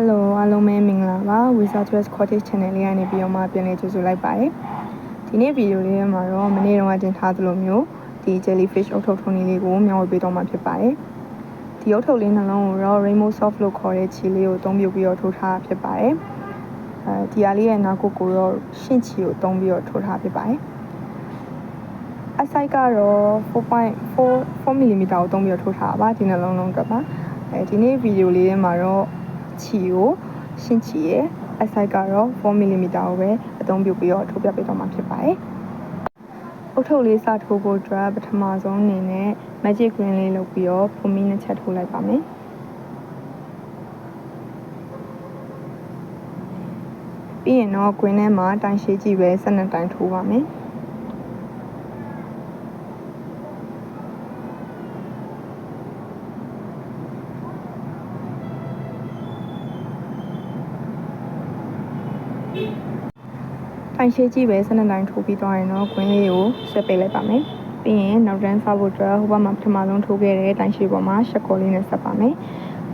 Hello အားလုံးပဲမင်္ဂလာပါ Wizard West Cottage Channel လေးကနေပြီးတော့မှပြန်လည်ကြိုဆိုလိုက်ပါတယ်ဒီနေ့ဗီဒီယိုလေးထဲမှာတော့မနေ့တုန်းကတင်ထားသလိုမျိုးဒီ jellyfish အုတ်ထုပ်ထုံးလေးလေးကိုမျှဝေပေးတော့မှာဖြစ်ပါတယ်ဒီအုတ်ထုပ်လေးနှလုံးကိုတော့ rainbow soft လို့ခေါ်တဲ့ခြေလေးကိုအသုံးပြုပြီးတော့ထိုးထားတာဖြစ်ပါတယ်အဲဒီအားလေးရဲ့နောက်ကိုကိုတော့ရှင့်ချီကိုအသုံးပြီးတော့ထိုးထားဖြစ်ပါတယ်အစိုက်ကတော့4.4 4 mm ကိုအသုံးပြီးတော့ထိုးထားတာပါဒီနှလုံးလုံးအတွက်ပါအဲဒီနေ့ဗီဒီယိုလေးထဲမှာတော့ ချီကိုရှင့်ချီရဲ့အစိုက်ကတော့ 4 mm ကိုပဲအသုံးပြုပြီးတော့ထိုးပြပေးတော့မှာဖြစ်ပါတယ်အုတ်ထုပ်လေးစထိုးဖို့အတွက်ပထမဆုံးအနေနဲ့ magic green လေးလုပ်ပြီးတော့ပုံမီနှစ်ချက်ထိုးလိုက်ပါမယ်ပြီးရင်တော့ green ထဲမှာတိုင်ရှိကြည့်ပဲ12တိုင်ထိုးပါမယ် တိုင်ရှိကြည့်ပဲ12တိုင်ထိုးပြီးသွားရင်တော့ green လေးကိုဆက်ပေးလိုက်ပါမယ်ပြီးရင်နောက်တန်းဆောက်ဖို့အတွက်ဟိုဘက်မှာပထမဆုံးထိုးခဲ့တဲ့တိုင်ရှိပေါ်မှာရှက်ကော်လေးနဲ့ဆက်ပါမယ်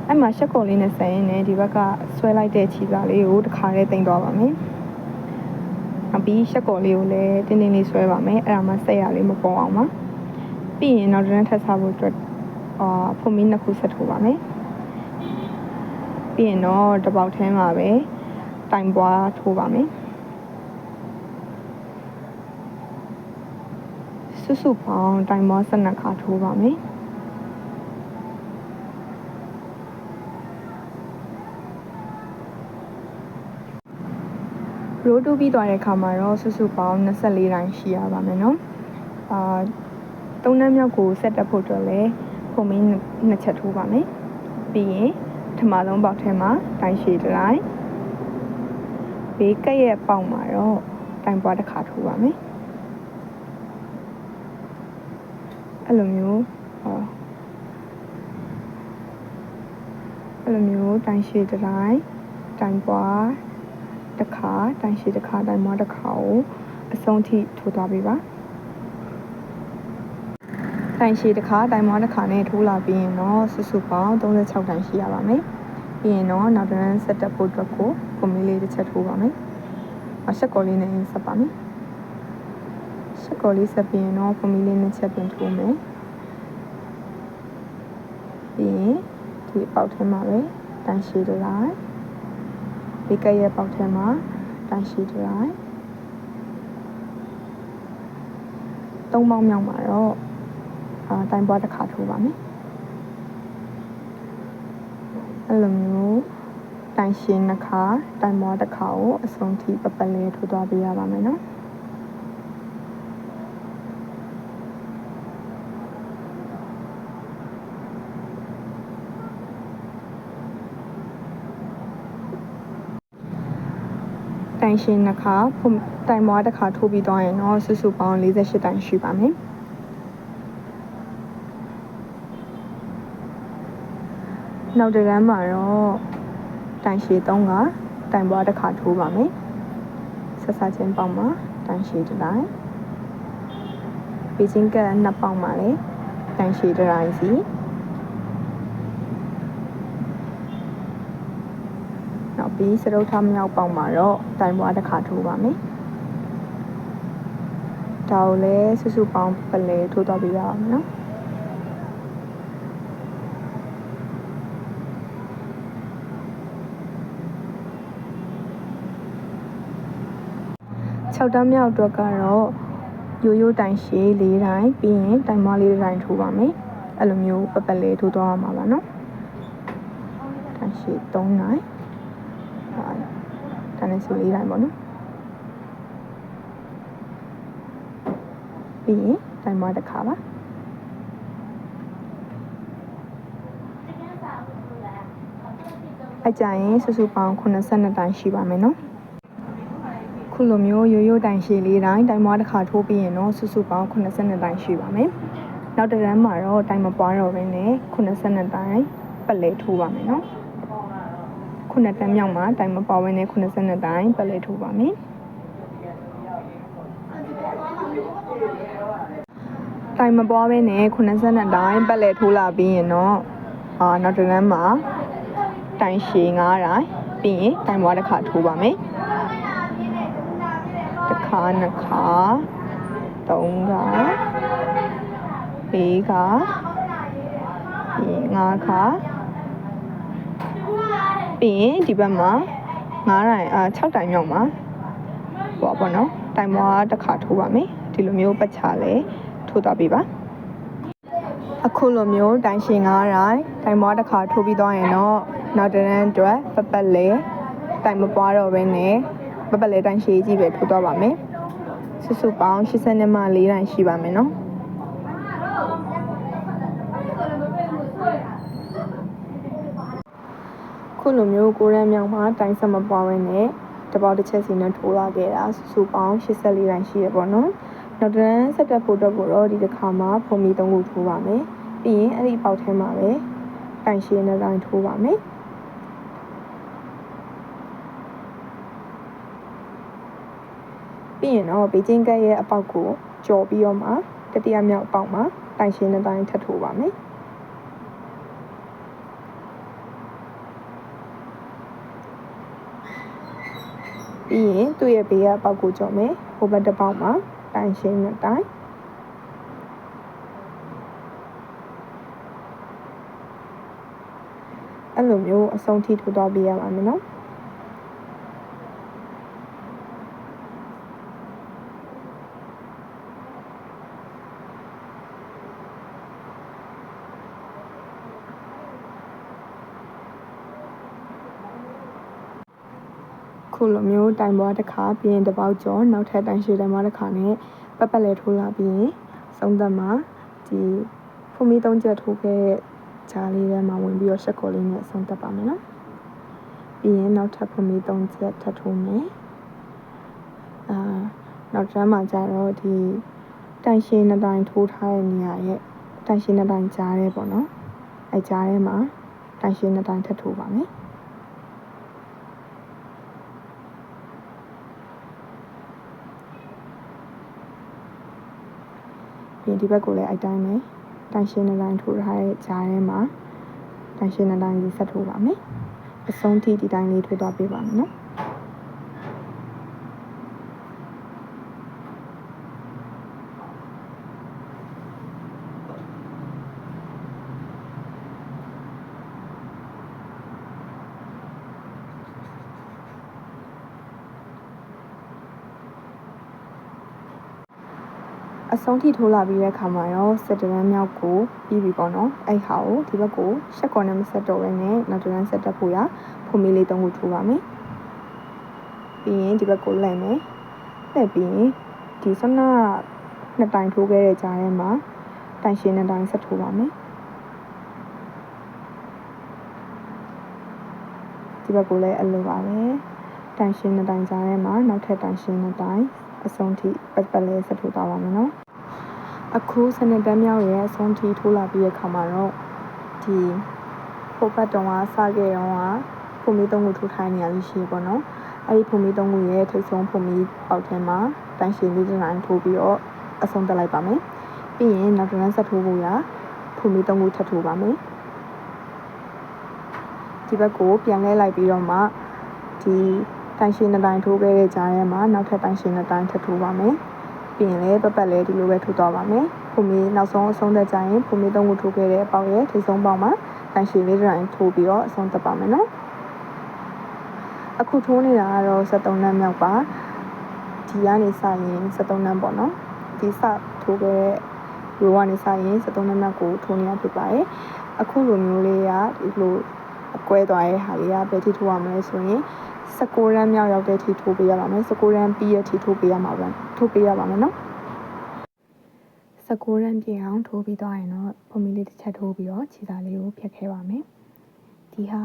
အဲ့မှာရှက်ကော်လေးနဲ့ဆက်ရင်လည်းဒီဘက်ကဆွဲလိုက်တဲ့ခြေစာလေးကိုတစ်ခါလေးတင်သွားပါမယ်နောက်ပြီးရှက်ကော်လေးကိုလည်းတင်းတင်းလေးဆွဲပါမယ်အဲ့ဒါမှဆက်ရလေးမပေါ်အောင်ပါပြီးရင်နောက်တန်းထပ်ဆောက်ဖို့အတွက်အာဖုန်မီနှစ်ခုဆက်ထိုးပါမယ်ပြီးရင်တော့တစ်ပေါက်ထဲမှာပဲတိုင်ပွားထိုးပါမယ် စုစုပေါင်းတိုင်မော12ခါထိုးပါမယ်ရိုးတူးပြီးသွားတဲ့အခါမှာတော့စုစုပေါင်း24တိုင်ရှိရပါမယ်နော်အာသုံးနှမ်းမြောက်ကိုဆက်တက်ဖို့အတွက်လည်းဖုန်မင်းနှစ်ချက်ထိုးပါမယ်ပြီးရင်ပထမဆုံးပေါက်ထဲမှာတိုင်ရှည်တစ်တိုင်းဘေးကက်ရဲ့ပေါက်မှာတော့တိုင်ပွားတစ်ခါထိုးပါမယ် အဲ့လိုမျိုးဟောအဲ့လိုမျိုးတိုင်ရှည်တစ်တိုင်းတိုင်ပွားတစ်ခါတိုင်ရှည်တစ်ခါတိုင်မွားတစ်ခါကိုအဆုံးထိထိုးသွားပေးပါတိုင်ရှည်တစ်ခါတိုင်မွားတစ်ခါနဲ့ထိုးလာပြီးရင်တော့စုစုပေါင်း36တိုင်ရှိရပါမယ်ပြီးရင်တော့နောက်တစ်န်းဆက်တက်ဖို့အတွက်ကိုပုံမီလေးတစ်ချက်ထိုးပါမယ်အဆက်ကော်လေးနဲ့ဆက်ပါမယ် ဆက်ကော်လေးဆက်ပြီးရင်တော့ပုံမီလေးနဲ့ချက်ပြန်ထိုးမယ်ပြီးရင်ဒီအပေါက်ထဲမှာပဲတန်ရှည်တစ်လိုက်ဒီကက်ရဲ့ပေါက်ထဲမှာတန်ရှည်တစ်လိုက်သုံးပေါင်းမြောက်မှာတော့အာတိုင်ပွားတစ်ခါထိုးပါမယ်အဲ့လိုမျိုးတိုင်ရှည်နှစ်ခါတိုင်ပွားတစ်ခါကိုအစုံထိပပလေးထိုးသွားပေးရပါမယ်နော်တို င်ရှင်နှစ်ခါဖုန်တိုင်မွားတစ်ခါထိုးပြီးသွားရင်တော့စုစုပေါင်း48တိုင်ရှိပါမယ်နောက်တစ်ရမ်းမှာတော့တိုင်ရှည်3ကတိုင်ပွားတစ်ခါထိုးပါမယ်ဆက်စားချင်းပေါက်မှာတိုင်ရှည်တစ်တိုင်းပီချင်းကနှစ်ပေါက်မှာလည်းတိုင်ရှည်တစ်တိုင်းစီနောက် ပြီးစရုပ်ထမြောက်ပေါက်မှာတော့တိုင်ပွားတစ်ခါထိုးပါမယ်ဒါကိုလည်းစုစုပေါင်းပလဲထိုးသွားပြရအောင်နော်6တန်းမြောက်အတွက်ကတော့ရိုးရိုးတိုင်ရှည်၄တိုင်းပြီးရင်တိုင်မွားလေးတိုင်းထိုးပါမယ်အဲ့လိုမျိုးပပလေးထိုးသွားရမှာပါနော်တိုင်ရှည်3တိုင်းဟာ တိုင်ရှည်၄တိုင်းပေါ့နော်ပြီးရင်တိုင်မွားတစ်ခါပါအကြရင်စုစုပေါင်း82တိုင်ရှိပါမယ်နော်ခုလိုမျိုးရိုးရိုးတိုင်ရှည်လေးတိုင်းတိုင်မွားတစ်ခါထိုးပြီးရင်တော့စုစုပေါင်း82တိုင်ရှိပါမယ်။နောက်တစ်ရမ်းမှာတော့တိုင်မပွားတော့ဘဲနဲ့82တိုင်ပတ်လဲထိုးပါမယ်နော်။ ခုနှစ်တန်းမြောက်မှာတိုင်မပွားဘဲနဲ့82တိုင်ပတ်လဲထိုးပါမယ်။တိုင်မပွားဘဲနဲ့82တိုင်ပတ်လဲထိုးလာပြီးရင်တော့အာနောက်တစ်ရမ်းမှာတိုင်ရှည်9တိုင်းပြီးရင်တိုင်မွားတစ်ခါထိုးပါမယ်တစ်ခါနှစ်ခါသုံးခါလေးခါပြီးရင်ငါးခါ ပြီးရင်ဒီဘက်မှာ9တိုင်းအာ6တိုင်းမြောက်မှာဟောပေါ့နော်တိုင်မွားတစ်ခါထိုးပါမယ်ဒီလိုမျိုးပတ်ချလဲထိုးတော့ပေးပါအခုလိုမျိုးတိုင်ရှင်9တိုင်းတိုင်မွားတစ်ခါထိုးပြီးသွားရင်တော့နောက်တစ်ရန်အတွက်ပပက်လေတိုင်မပွားတော့ဘဲနဲ့ပပက်လေတိုင်ရှည်ကြီးပဲထိုးတော့ပါမယ်စုစုပေါင်း80မှ4တိုင်ရှိပါမယ်နော် ခုလိုမျိုးကိုရမ်းမြောင်မှာတိုင်ဆက်မပွားဘဲနဲ့တပေါက်တစ်ချက်စီနဲ့ထိုးလာခဲ့တာစုစုပေါင်း84တိုင်ရှိရပေါ့နော်နောက်တစ်ရန်ဆက်တက်ဖို့တော့ကိုတော့ဒီတစ်ခါမှာဖုံမီ3ခုထိုးပါမယ်ပြီးရင်အဲ့ဒီပေါက်ထဲမှာပဲတိုင်ရှည်နဲ့တိုင်းထိုးပါမယ်ပြီးရင်တော့ဘေးချင်းကက်ရဲ့အပေါက်ကိုကြော်ပြီးတော့မှတတိယမြောက်အပေါက်မှာတိုင်ရှည်နဲ့တိုင်းထပ်ထိုးပါမယ် ပြီးရင်သူ့ရဲ့ဘေးကအပေါက်ကိုကြော်မယ်ဟိုဘက်တစ်ပေါက်မှာတိုင်ရှည်နဲ့တိုင်းအဲ့လိုမျိုးအဆုံးထိထိုးသွားပေးရပါမယ်နော် ခုလိုမျိုးတိုင်ပွားတစ်ခါပြီးရင်တစ်ပေါက်ကျော်နောက်ထပ်တိုင်ရှည်တိုင်ပွားတစ်ခါနဲ့ပတ်ပတ်လဲထိုးလာပြီးရင်ဆုံးသက်မှာဒီဖုန်မီသုံးချက်ထိုးခဲ့တဲ့ဂျားလေးထဲမှာဝင်ပြီးတော့ရှက်ကော်လေးနဲ့အဆုံးသက်ပါမယ်နော်ပြီးရင်နောက်ထပ်ဖုန်မီသုံးချက်ထပ်ထိုးမယ်အာနောက်ထပ်မှာကျတော့ဒီတိုင်ရှည်နှစ်တိုင်ထိုးထားတဲ့နေရာရဲ့တိုင်ရှည်နှစ်တိုင်ကြားရဲပေါ့နော်အဲကြားထဲမှာတိုင်ရှည်နှစ်တိုင်ထပ်ထိုးပါမယ် ပြီးဒီဘက်ကိုလည်းအဲ့တိုင်းပဲတိုင်ရှင်နှစ်တိုင်းထိုးထားတဲ့ဂျားထဲမှာတိုင်ရှင်နှစ်တိုင်းကြီးဆက်ထိုးပါမယ်အဆုံးထိဒီတိုင်းလေးထိုးသွားပေးပါမယ်နော် အဆုံးထိထိုးလာပြီးတဲ့အခါမှာတော့စက်တရန်မြောက်ကိုပြီးပြီပေါ့နော်အဲ့ဟာကိုဒီဘက်ကိုရှက်ကော်နဲ့မဆက်တော့ဘဲနဲ့နောက်တရန်ဆက်တက်ဖို့ရဖုန်မီလေးသုံးခုထိုးပါမယ်ပြီးရင်ဒီဘက်ကိုလှည့်မယ်လှည့်ပြီးရင်ဒီဆနာနှစ်တိုင်ထိုးခဲ့တဲ့ကြားထဲမှာတိုင်ရှင်နှစ်တိုင်ဆက်ထိုးပါမယ်ဒီဘက်ကိုလည်းအလိုပါပဲတိုင်ရှင်နှစ်တိုင်ကြားထဲမှာနောက်ထပ်တိုင်ရှင်နှစ်တိုင်အဆုံးထိပတ်ပတ်လေးဆက်ထိုးသွားပါမယ်နော် အခုစနေတန်းမြောက်ရဲ့အဆုံးထိထိုးလာပြီးတဲ့ခါမှာတော့ဒီဖိုပတ်တုံးကစခဲ့တော့ကဖုန်မီသုံးခုထိုးထိုင်းနေရလို့ရှိရပေါ့နော်အဲ့ဒီဖုန်မီသုံးခုရဲ့ထိတ်ဆုံးဖုန်မီပေါက်ထဲမှာတန်ရှင်လေးတစ်နိုင်ထိုးပြီးတော့အဆုံးတက်လိုက်ပါမယ်ပြီးရင်နောက်တစ်လမ်းဆက်ထိုးဖို့ရဖုန်မီသုံးခုထပ်ထိုးပါမယ်ဒီဘက်ကိုပြန်လဲလိုက်ပြီးတော့မှဒီတန်ရှင်နှစ်တိုင်းထိုးခဲ့တဲ့ကြားထဲမှာနောက်ထပ်တန်ရှင်နှစ်တိုင်းထပ်ထိုးပါမယ် ပြီးရင်လည်းပတ်ပတ်လည်းဒီလိုပဲထိုးသွားပါမယ်။ဖုန်မီနောက်ဆုံးအဆုံးသက်ကြရင်ဖုန်မီသုံးခုထိုးခဲ့တဲ့အပေါက်ရဲ့ထိပ်ဆုံးပေါက်မှာတန်ရှည်လေးတစ်တိုင်းထိုးပြီးတော့အဆုံးသက်ပါမယ်နော်။အခုထိုးနေတာကတော့73နန်းမြောက်ပါ။ဒီကနေစရင်73နန်းပေါ့နော်။ဒီစထိုးခဲ့တဲ့ရိုးကနေစရင်73နန်းမြောက်ကိုထိုးနေရဖြစ်ပါတယ်။အခုလိုမျိုးလေးကဒီလိုအ ကွဲသွားတဲ့ဟာလေးကဘယ်ထိထိုးရမလဲဆိုရင်16ရမ်းမြောက်ရောက်တဲ့အထိထိုးပေးရပါမယ်16ရမ်းပြီးတဲ့အထိထိုးပေးရမှာပါထိုးပေးရပါမယ်နော်16ရမ်းပြည့်အောင်ထိုးပြီးသွားရင်တော့ပုံမီလေးတစ်ချက်ထိုးပြီးတော့ခြေသားလေးကိုဖြတ်ခဲပါမယ်ဒီဟာ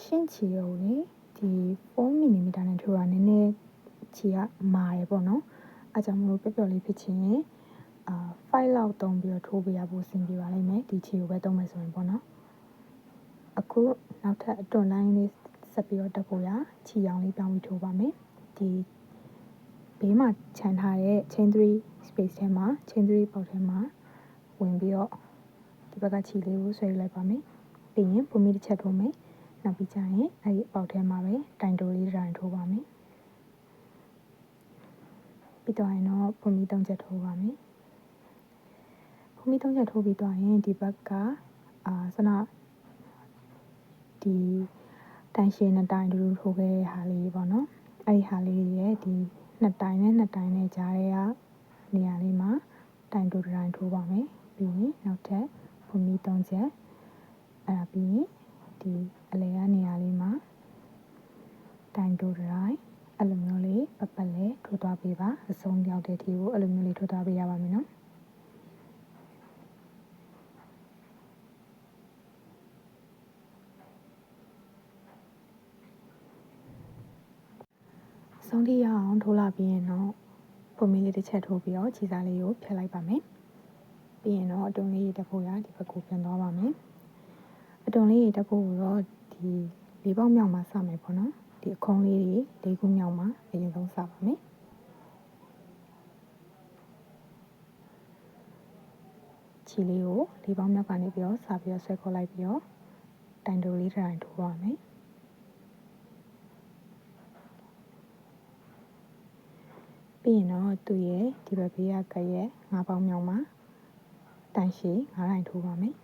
ရှင်းချီရုံလေဒီ4 mm နဲ့ထိုးတာနည်းနည်းခြေကမာတယ်ပေါ့နော်အဲကြောင့်မလို့ပျော့ပျော့လေးဖြစ်ချင်ရင်အာ5လောက်တုံးပြီးတော့ထိုးပေးရဖို့အဆင်ပြေပါလိမ့်မယ်ဒီခြေကိုပဲတုံးမယ်ဆိုရင်ပေါ့နော် အခုနောက်ထပ်အတွန်တိုင်းလေးဆက်ပြီးတော့တက်ဖို့ရခြီအောင်လေးပြောင်းပြီးထိုးပါမယ်ဒီဘေးမှာခြံထားတဲ့ chain 3 space ထဲမှာ chain 3ပေါက်ထဲမှာဝင်ပြီးတော့ဒီဘက်ကခြီလေးကိုဆွဲလိုက်ပါမယ်ပြီးရင်ပုံမီတစ်ချက်ထိုးမယ်နောက်ပြီးကြရင်အဲ့ဒီအပေါက်ထဲမှာပဲတိုင်တိုလေးတစ်တိုင်ထိုးပါမယ်ပြီးတော့ရင်တော့ဖုန်မီသုံးချက်ထိုးပါမယ်ဖုန်မီသုံးချက်ထိုးပြီးတော့ရင်ဒီဘက်ကအာစန ဒီတိုင်ရှင်နှစ်တိုင်တူတူထိုးခဲ့တဲ့ဟာလေးပေါ့နော်အဲ့ဒီဟာလေးရဲ့ဒီနှစ်တိုင်နဲ့နှစ်တိုင်နဲ့ကြားထဲကနေရာလေးမှာတိုင်တူတစ်တိုင်ထိုးပါမယ်ပြီးရင်နောက်ထပ်ဖုန်မီသုံးချက်အဲ့ဒါပြီးရင်ဒီအလဲကနေရာလေးမှာတိုင်တူတစ်တိုင်အဲ့လိုမျိုးလေးပပလဲထိုးသွားပေးပါအဆုံးရောက်တဲ့အထိကိုအဲ့လိုမျိုးလေးထိုးသွားပေးရပါမယ်နော် ဆုံးထိရအောင်ထိုးလာပြီးရင်တော့ပုံမီလေးတစ်ချက်ထိုးပြီးတော့ခြေစားလေးကိုဖြတ်လိုက်ပါမယ်ပြီးရင်တော့အတွုံလေးတက်ဖို့ရဒီဘက်ကိုပြန်သွားပါမယ်အတွုံလေးတက်ဖို့တော့ဒီလေးပေါက်မြောက်မှာစမယ်ပေါ့နော်ဒီအခုံးလေးတွေလေးခုမြောက်မှာအရင်ဆုံးစပါမယ်ခြေလေးကိုလေးပေါက်မြောက်ကနေပြီးတော့စပြီးတော့ဆွဲခေါ်လိုက်ပြီးတော့တိုင်တိုလေးတစ်တိုင်ထိုးပါမယ် ပြီးရင်တော့သူ့ရဲ့ဒီဘက်ဘေးကကရဲ့ငါးပေါင်းမြောက်မှာတိုင်ရှိငါးတိုင်ထိုးပါမယ်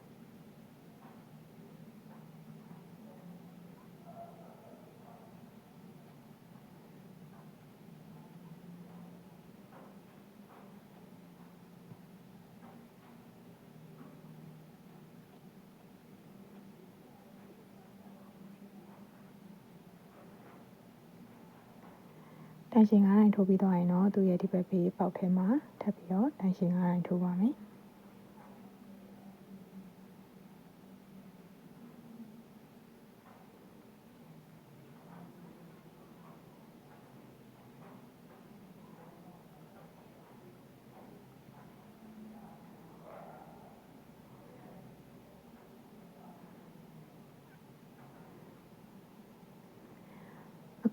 တန်ရှင်9တိုင်ထိုးပြီးတော့ရင်တော့သူ့ရဲ့ဒီဘက်ဘေးပေါက်ထဲမှာထပ်ပြီးတော့တန်ရှင်9တိုင်ထိုးပါမယ်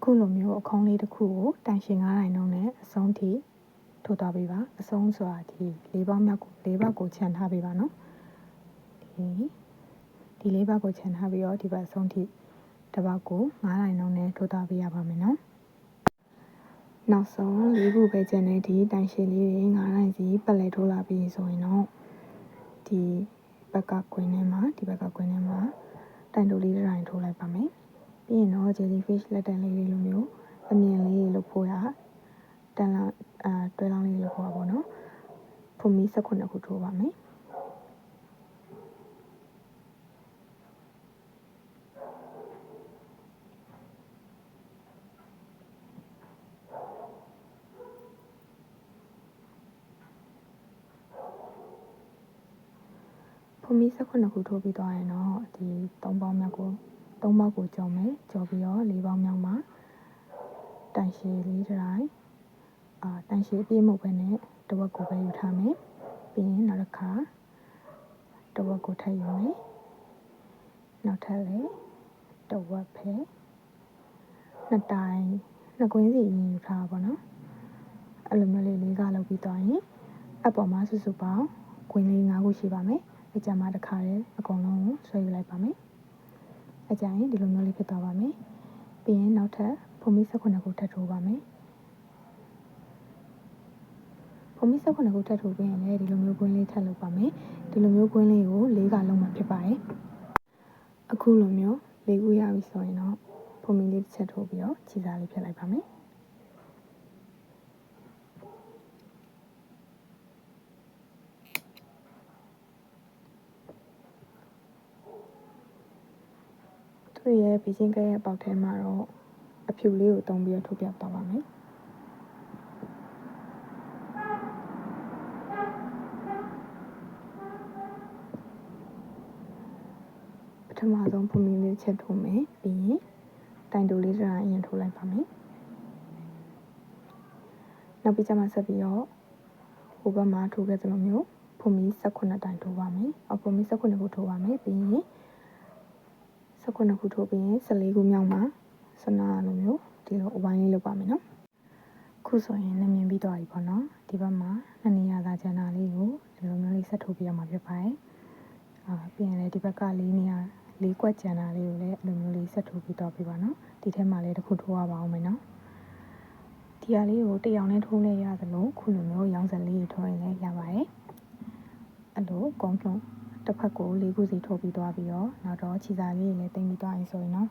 အခုလိုမျိုးအခုံးလေးတစ်ခုကိုတန်ရှင်9တိုင်နှုန်းနဲ့အဆုံးထိထိုးသွားပေးပါအဆုံးဆိုတာဒီလေးပေါင်းမြောက်ကိုလေးဘက်ကိုခြံထားပေးပါနော်ဒီဒီလေးဘက်ကိုခြံထားပြီးတော့ဒီဘက်အဆုံးထိတစ်ပတ်ကို9တိုင်နှုန်းနဲ့ထိုးသွားပေးရပါမယ်နော်နောက်ဆုံးလေးခုပဲကျန်တဲ့ဒီတိုင်ရှင်လေးတွေ9တိုင်စီပတ်လဲထိုးလာပြီးဆိုရင်တော့ဒီဘက်ကကွင်းထဲမှာဒီဘက်ကကွင်းထဲမှာတိုင်တိုလေးတစ်တိုင်ထိုးလိုက်ပါမယ် ပြီးရင်တော့ jellyfish လက်တံလေးတွေလိုမျိုးအမြင်လေးလို့ဖို့ရတန်လာအာတွဲလောင်းလေးလို့ဖို့ရပါတော့ဖုန်မီ16ခုထိုးပါမယ်ဖုန်မီ16ခုထိုးပြီးသွားရင်တော့ဒီ3ပေါင်းမြောက်ကို 3ပေါက်ကိုကြော်မယ်ကြော်ပြီးတော့4ပေါင်းမြောက်မှာတန်ရှည်လေးတစ်တိုင်းအာတန်ရှည်အပြည့်မဟုတ်ဘဲနဲ့တစ်ဝက်ကိုပဲယူထားမယ်ပြီးရင်နောက်တစ်ခါတစ်ဝက်ကိုထပ်ယူမယ်နောက်ထပ်လည်းတစ်ဝက်ပဲနှစ်တိုင်းနှစ်ကွင်းစီရင်ယူထားပါတော့အဲ့လိုမျိုးလေးလေးကလုပ်ပြီးသွားရင်အပေါ်မှာစုစုပေါင်းကွင်းလေး၅ခုရှိပါမယ်အကြမ်းမှာတစ်ခါတည်းအကုန်လုံးကိုဆွဲယူလိုက်ပါမယ် အကြရင်ဒီလိုမျိုးလေးဖြစ်သွားပါမယ်ပြီးရင်နောက်ထပ်ဖုန်မီ16ခုထပ်ထိုးပါမယ်ဖုန်မီ16ခုထပ်ထိုးပြီးရင်လည်းဒီလိုမျိုးကွင်းလေးထပ်လုပ်ပါမယ်ဒီလိုမျိုးကွင်းလေးကို၄ကလုံးမှဖြစ်ပါတယ်အခုလိုမျိုး၄ခုရပြီဆိုရင်တော့ဖုန်မီလေးတစ်ချက်ထိုးပြီးတော့ခြေစားလေးဖြတ်လိုက်ပါမယ် သူ့ရဲ့ဘီချင်းကဲရဲ့ပေါက်ထဲမှာတော့အဖြူလေးကိုတုံးပြီးတော့ထုတ်ပြသွားပါမယ်ပထမဆုံးဖုန်မီလေးချက်ထိုးမယ်ပြီးရင်တိုင်တိုလေးတစ်တိုင်းအရင်ထိုးလိုက်ပါမယ်နောက်ပြီးကျမှဆက်ပြီးတော့ဟိုဘက်မှာထိုးခဲ့သလိုမျိုးဖုန်မီ18တိုင်ထိုးပါမယ်အဖုန်မီ18ကိုထိုးပါမယ်ပြီးရင် 19ခုထိုးပြီးရင်14ခုမြောက်မှာစနာလိုမျိုးဒီလိုအဝိုင်းလေးလုပ်ပါမယ်နော်ခုဆိုရင်လည်းမြင်ပြီးသွားပြီပေါ့နော်ဒီဘက်မှာနှစ်နေရာသာကျန်တာလေးကိုဒီလိုမျိုးလေးဆက်ထိုးပြရမှာဖြစ်ပါတယ်အာပြီးရင်လည်းဒီဘက်က၄နေရာလေးကွက်ကြံတာလေးကိုလည်းအဲ့လိုမျိုးလေးဆက်ထိုးပြီးတော့ပြပါနော်ဒီထဲမှာလည်းတစ်ခုထိုးရပါအောင်မယ်နော်ဒီဟာလေးကိုတစ်ယောက်နဲ့ထိုးလဲရသလိုခုလိုမျိုးရောင်းစက်လေးထိုးရင်လည်းရပါတယ်အဲ့လိုကုန်းလုံး တစ်ဖက်ကိုလေးခုစီထိုးပြီးသွားပြီးတော့နောက်တော့ခြေစာလေးတွေလည်းတင်ပြီးသွားရင်ဆိုရင်နော်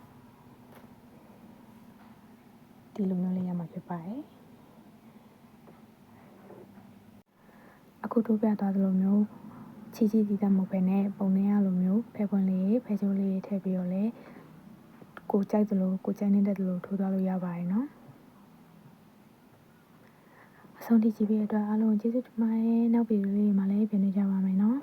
ဒီလိုမျိုးလေးရမှာဖြစ်ပါတယ်အခုထိုးပြသွားသလိုမျိုးချီချီတီးတတ်မဟုတ်ပဲနဲ့ပုံနေရလိုမျိုးဖဲခွန်းလေးဖဲချိုးလေးထည့်ပြီးတော့လည်းကိုကြိုက်သလိုကိုကြိုက်နေတဲ့သလိုထိုးသွားလို့ရပါတယ်နော်အဆုံးထိကြည့်ပြီးတဲ့အတွက်အားလုံးကျေးဇူးတင်ပါတယ်နောက်ဗီဒီယိုလေးမှာလည်းပြန်နေကြပါမယ်နော်